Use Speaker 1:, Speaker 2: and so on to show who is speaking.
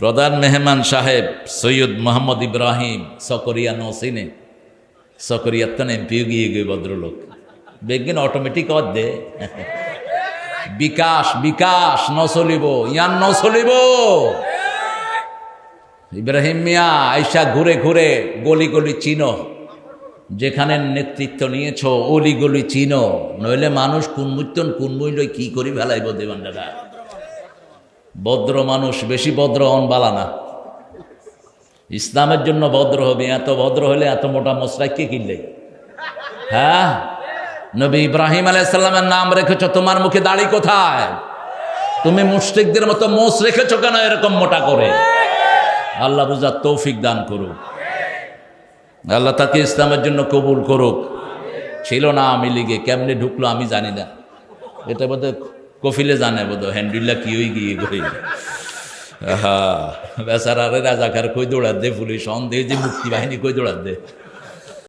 Speaker 1: প্রধান মেহমান সাহেব সৈয়দ মোহাম্মদ ইব্রাহিম সকরিয়া নসিনে, সকরিয়া তো এমপিও গিয়ে গিয়ে ভদ্রলোক। বেগিন অটোমেটিক অর্ধে বিকাশ বিকাশ ন চলিব ইয়ান চলিব ইব্রাহিম মিয়া, আইসা ঘুরে ঘুরে গলি গলি চিনো। যেখানে নেতৃত্ব নিয়েছ, অলি গলি চিনো। নইলে মানুষ কুনমুত্তন কুনমুইল কি করি দেবান দাদা? ভদ্র মানুষ, বেশি ভদ্র অন বালা না। ইসলামের জন্য ভদ্র হবে, এত ভদ্র হলে এত মোটা মশলাই কে কিনলে? হ্যাঁ? নবী ইব্রাহিম আলাইসাল্লামের নাম রেখেছ, তোমার মুখে দাড়ি কোথায়? তুমি মুশরিকদের মতো মোষ রেখেছ কেন এরকম মোটা করে? আল্লাহ বুঝার তৌফিক দান করুক। আল্লাহ তাকে ইসলামের জন্য কবুল করুক। ছিল না আমি লিগে, কেমনে ঢুকলো আমি জানি না। এটা বোধহয় কফিলে জানে বোধ হ্যান্ডুল্লা কি হয়ে গিয়ে গই হ্যাঁ বেচারা রে রাজাকার কই দৌড়াত দে পুলিশ সন্দেহ যে মুক্তি বাহিনী কই দৌড়াত দে?